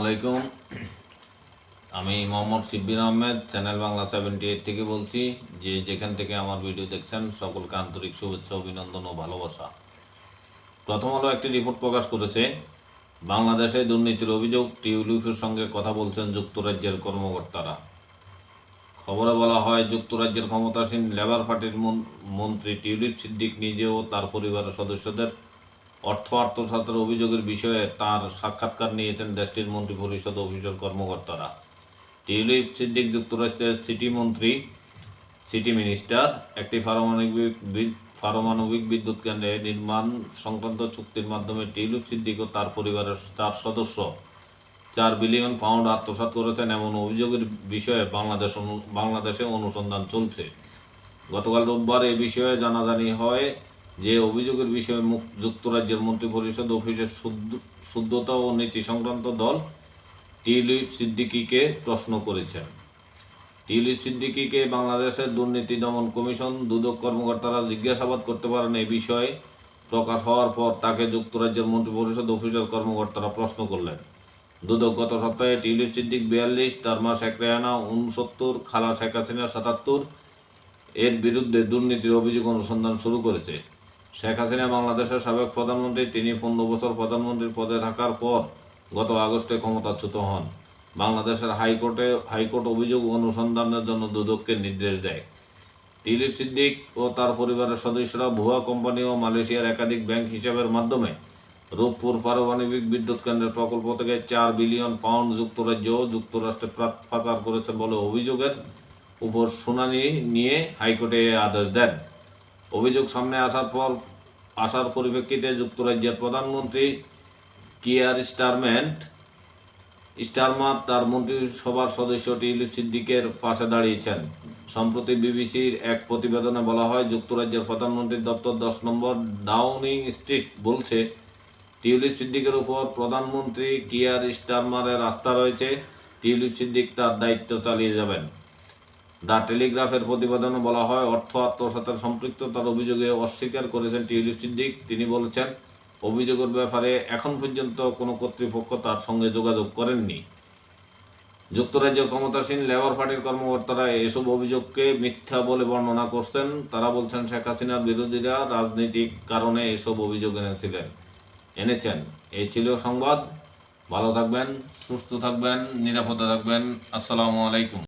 আলাইকুম। আমি Mohammad Shibbir Ahmed, channel Bangla seventy eight থেকে বলছি যে যেখান থেকে আমার ভিডিও দেখছেন, সকলকে আন্তরিক শুভেচ্ছা, অভিনন্দন ও ভালোবাসা। প্রথম আলো একটি রিপোর্ট প্রকাশ করেছে, বাংলাদেশে দুর্নীতির অভিযোগ টিউলিফের সঙ্গে কথা বলছেন যুক্তরাজ্যের কর্মকর্তারা। খবরে বলা হয়, যুক্তরাজ্যের ক্ষমতাসীন লেবার পার্টির মন্ত্রী টিউলিপ সিদ্দিক নিজে ও তার পরিবারের সদস্যদের অর্থ আত্মসাতের অভিযোগের বিষয়ে তার সাক্ষাৎকার নিয়েছেন দেশটির মন্ত্রী পরিষদ অফিসের কর্মকর্তারা। টিউলিপ সিদ্দিক যুক্তরাষ্ট্রের সিটি মন্ত্রী, সিটি মিনিস্টার, একটি পারমাণবিক পারমাণবিক বিদ্যুৎ কেন্দ্রে নির্মাণ সংক্রান্ত চুক্তির মাধ্যমে টিউলিপ সিদ্দিক ও তার পরিবারের চার সদস্য চার বিলিয়ন পাউন্ড আত্মসাৎ করেছেন এমন অভিযোগের বিষয়ে বাংলাদেশ বাংলাদেশে অনুসন্ধান চলছে। গতকাল রোববার এ বিষয়ে জানাজানি হয় যে অভিযোগের বিষয়ে যুক্তরাজ্যের মন্ত্রিপরিষদ অফিসের শুদ্ধ- শুদ্ধতা ও নীতি সংক্রান্ত দল টিউলিপ সিদ্দিকিকে প্রশ্ন করেছেন। টিউলিপ সিদ্দিকিকে বাংলাদেশের দুর্নীতি দমন কমিশন দুদক কর্মকর্তারা জিজ্ঞাসাবাদ করতে পারেন এই বিষয়ে প্রকাশ হওয়ার পর তাকে যুক্তরাজ্যের মন্ত্রিপরিষদ অফিসের কর্মকর্তারা প্রশ্ন করলেন। দুদক গত সপ্তাহে টিউলিপ সিদ্দিক বিয়াল্লিশ, তার মা শেখ রেহানা উনসত্তর খালা শেখ হাসিনা সাতাত্তর এর বিরুদ্ধে দুর্নীতির অভিযোগ অনুসন্ধান শুরু করেছে। শেখ হাসিনা বাংলাদেশের সাবেক প্রধানমন্ত্রী, তিনি পনেরো বছর প্রধানমন্ত্রীর পদে থাকার পর গত আগস্টে ক্ষমতাচ্যুত হন। বাংলাদেশের হাইকোর্টে হাইকোর্ট অভিযোগ অনুসন্ধানের জন্য দুদককে নির্দেশ দেয়। টিলিপ সিদ্দিক ও তার পরিবারের সদস্যরা ভুয়া কোম্পানি ও মালয়েশিয়ার একাধিক ব্যাংক হিসাবের মাধ্যমে রূপপুর পারমাণবিক বিদ্যুৎ কেন্দ্রের প্রকল্প থেকে চার বিলিয়ন পাউন্ড যুক্তরাজ্য ও যুক্তরাষ্ট্রে পাচার করেছেন বলে অভিযোগের উপর শুনানি নিয়ে হাইকোর্টে আদেশ দেন। অভিযোগ সামনে আসার পর আসার পরিপ্রেক্ষিতে যুক্তরাজ্যের প্রধানমন্ত্রী কিয়ার স্টারমেন্ট স্টারমার তার মন্ত্রিসভার সদস্য টিউলিপ সিদ্দিকের পাশে দাঁড়িয়েছেন। সম্প্রতি বিবিসির এক প্রতিবেদনে বলা হয়, যুক্তরাজ্যের প্রধানমন্ত্রীর দপ্তর দশ নম্বর ডাউনিং স্ট্রিট বলছে টিউলিপ সিদ্দিকের উপর প্রধানমন্ত্রী কিয়ার স্টারমারের আস্থা রয়েছে টিউলিপ সিদ্দিক তার দায়িত্ব চালিয়ে যাবেন। দ্য টেলিগ্রাফের প্রতিবেদনে বলা হয়, অর্থ আত্মসাতের সম্পৃক্ততার অভিযোগে অস্বীকার করেছেন টিউলিপ সিদ্দিক। তিনি বলেছেন, অভিযোগের ব্যাপারে এখন পর্যন্ত কোনো কর্তৃপক্ষ তার সঙ্গে যোগাযোগ করেননি। যুক্তরাজ্যের ক্ষমতাসীন লেবার পার্টির কর্মকর্তারা এসব অভিযোগকে মিথ্যা বলে বর্ণনা করছেন। তারা বলছেন, শেখ হাসিনার বিরোধীরা রাজনৈতিক কারণে এসব অভিযোগ এনেছিলেন, এনেছেন। এই ছিল সংবাদ। ভালো থাকবেন, সুস্থ থাকবেন, নিরাপদে থাকবেন। আসসালামু আলাইকুম।